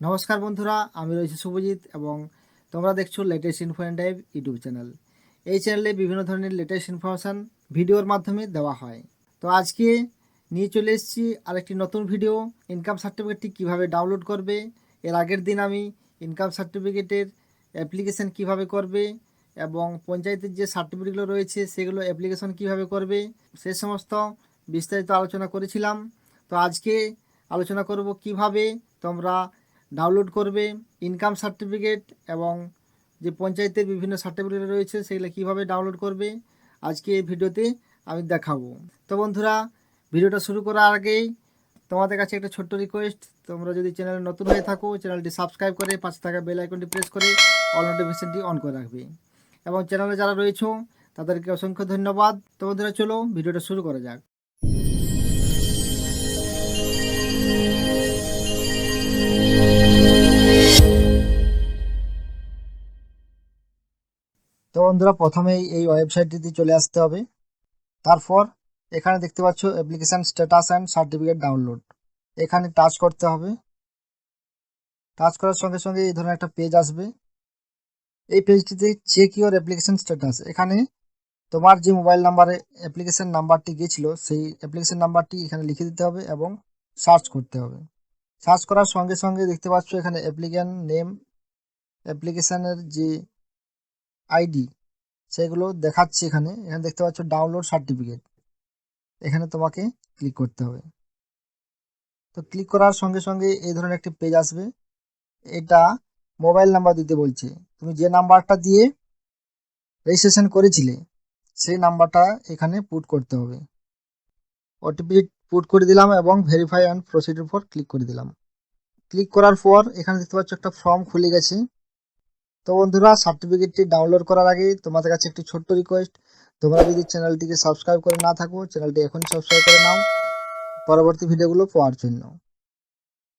নমস্কার বন্ধুরা, আমি রয়েছি শুভজিৎ এবং তোমরা দেখছ latest info and type YouTube channel এই চ্যানেলে বিভিন্ন ধরনের লেটেস্ট ইনফরমেশান ভিডিওর মাধ্যমে দেওয়া হয়। তো আজকে নিয়ে চলে এসেছি আরেকটি নতুন ভিডিও ইনকাম সার্টিফিকেটটি কীভাবে ডাউনলোড করবে, এর আগের দিন আমি ইনকাম সার্টিফিকেটের অ্যাপ্লিকেশন কীভাবে করবে এবং পঞ্চায়েতের যে সার্টিফিকেটগুলো রয়েছে সেগুলো অ্যাপ্লিকেশন কীভাবে করবে, সে সমস্ত বিস্তারিত আলোচনা করেছিলাম। তো আজকে আলোচনা করব কীভাবে তোমরা ডাউনলোড করবে ইনকাম সার্টিফিকেট এবং যে পঞ্চায়েতের বিভিন্ন সার্টিফিকেট রয়েছে সেগুলো কীভাবে ডাউনলোড করবে, আজকে এই ভিডিওতে আমি দেখাবো। তো বন্ধুরা, ভিডিওটা শুরু করার আগেই তোমাদের কাছে একটা ছোট্ট রিকোয়েস্ট তোমরা যদি চ্যানেলে নতুন হয়ে থাকো চ্যানেলটি সাবস্ক্রাইব করে পাশে থাকা বেল আইকনটি প্রেস করে অল নোটিফিকেশনটি অন করে রাখবে। এবং চ্যানেলে যারা রয়েছো, তাদেরকে অসংখ্য ধন্যবাদ। তো বন্ধুরা, চলো ভিডিওটা শুরু করা যাক। তো বন্ধুরা, প্রথমেই এই ওয়েবসাইটটিতে চলে আসতে হবে। তারপর এখানে দেখতে পাচ্ছ application status and certificate download এখানে টাচ করতে হবে। টাচ করার সঙ্গে সঙ্গে এই ধরনের একটা পেজ আসবে। এই পেজটিতে চেক ইউর অ্যাপ্লিকেশান স্ট্যাটাস এখানে তোমার যে মোবাইল নাম্বারে অ্যাপ্লিকেশান নাম্বারটি গিয়েছিল, সেই অ্যাপ্লিকেশান নাম্বারটি এখানে লিখে দিতে হবে এবং সার্চ করতে হবে। সার্চ করার সঙ্গে সঙ্গে দেখতে পাচ্ছ এখানে অ্যাপ্লিক্যান্ট নেম অ্যাপ্লিকেশানের যে আইডি, সেগুলো দেখাচ্ছে এখানে। এখানে দেখতে পাচ্ছ ডাউনলোড সার্টিফিকেট। এখানে তোমাকে ক্লিক করতে হবে। তো ক্লিক করার সঙ্গে সঙ্গে এই ধরনের একটি পেজ আসবে। এটা মোবাইল নাম্বার দিতে বলছে। তুমি যে নাম্বারটা দিয়ে রেজিস্ট্রেশন করেছিলে, সেই নাম্বারটা এখানে পুট করতে হবে। ওটিপি পুট করে দিলাম এবং verify and procedure for click করে দিলাম। ক্লিক করার পর এখানে দেখতে পাচ্ছ একটা ফর্ম খুলে গেছে। তো বন্ধুরা সার্টিফিকেটটি ডাউনলোড করার আগে তোমাদের কাছে একটি ছোট্ট রিকোয়েস্ট তোমরা যদি চ্যানেলটিকে সাবস্ক্রাইব করে না থাকো চ্যানেলটি এখনই সাবস্ক্রাইব করে নাও। পরবর্তী ভিডিওগুলো পাওয়ার জন্য।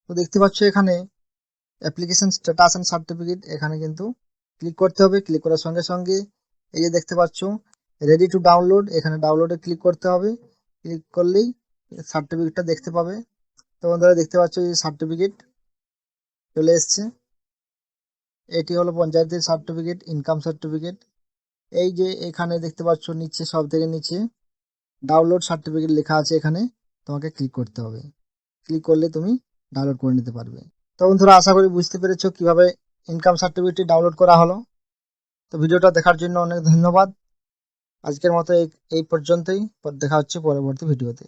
তো দেখতে পাচ্ছ এখানে অ্যাপ্লিকেশন স্ট্যাটাস অ্যান্ড সার্টিফিকেট এখানে কিন্তু ক্লিক করতে হবে। ক্লিক করার সঙ্গে সঙ্গে এই যে দেখতে পাচ্ছ রেডি টু ডাউনলোড এখানে ডাউনলোডে ক্লিক করতে হবে। ক্লিক করলেই সার্টিফিকেটটা দেখতে পাবে। তো বন্ধুরা, দেখতে পাচ্ছ এই সার্টিফিকেট চলে এসছে। এটি হলো পঞ্চায়েতের সার্টিফিকেট ইনকাম সার্টিফিকেট এই যে এখানে দেখতে পাচ্ছ নিচে, সব থেকে নিচে ডাউনলোড সার্টিফিকেট লেখা আছে এখানে। তোমাকে ক্লিক করতে হবে। ক্লিক করলে তুমি ডাউনলোড করে নিতে পারবে। তো বন্ধুরা, আশা করি বুঝতে পেরেছ কীভাবে ইনকাম সার্টিফিকেটটি ডাউনলোড করা হলো। তো ভিডিওটা দেখার জন্য অনেক ধন্যবাদ। আজকের মতো এই- পর্যন্তই। দেখা হচ্ছে পরবর্তী ভিডিওতে।